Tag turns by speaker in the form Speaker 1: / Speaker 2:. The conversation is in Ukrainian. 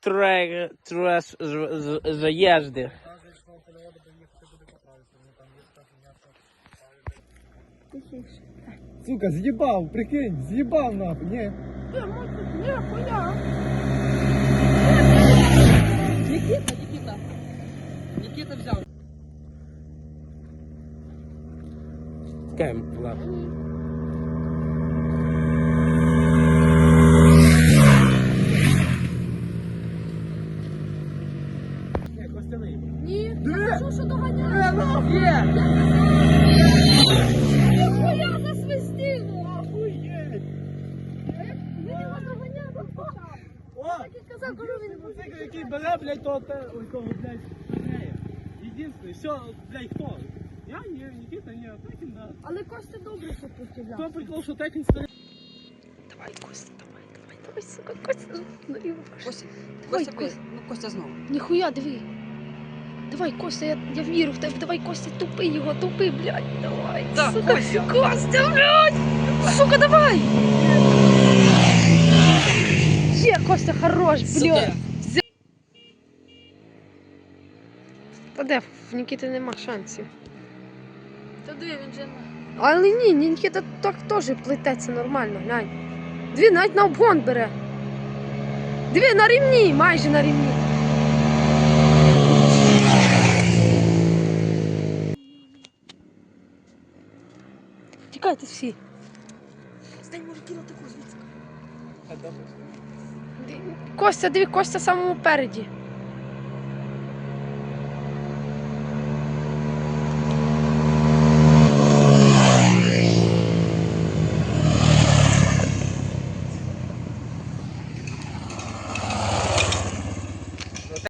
Speaker 1: троє, троє з- з- з- заїзди.
Speaker 2: Сука, з'їбав, прикинь, з'їбав нахуй, ні.
Speaker 3: Никита, Никита. Никита взял.
Speaker 1: Кем, ладно.
Speaker 4: Що, що доганяє?
Speaker 3: Є!
Speaker 4: Ніхуя засвистіло!
Speaker 2: Охуєть!
Speaker 4: Він його доганяв.
Speaker 2: О!
Speaker 4: Так і казав, кажу, він
Speaker 2: Мотоцикл, який бере, блядь, того, те- ой, того, блядь, Андрея. Єдинственний, все, блядь, хто? Я ні, Нікіта, ні, Текін, да.
Speaker 4: Але Костя добре, що постріляв.
Speaker 2: Хто прикол, що Текін старий?
Speaker 4: Давай, Костя, давай, давай, давай, сука, Костя. Ну, і
Speaker 3: Костя, Костя,
Speaker 4: Костя.
Speaker 3: ну Костя знову.
Speaker 4: Ніхуя, диви. Давай, Костя, я, я вірю в тебе. Давай, Костя, тупи його, тупи, блядь. Давай.
Speaker 3: Так,
Speaker 4: сука.
Speaker 3: Костя.
Speaker 4: Костя, блядь. Сука, давай. Є, Костя, хорош, блядь. Та де, в Нікіти нема шансів.
Speaker 5: Та диви, він же
Speaker 4: Але ні, Нікіта так теж плететься нормально, глянь. Дві навіть на обгон бере. Дві на рівні, майже на рівні. Тікайте всі.
Speaker 3: Стань, може кинути таку звідси.
Speaker 4: Костя, диви, Костя самому переді.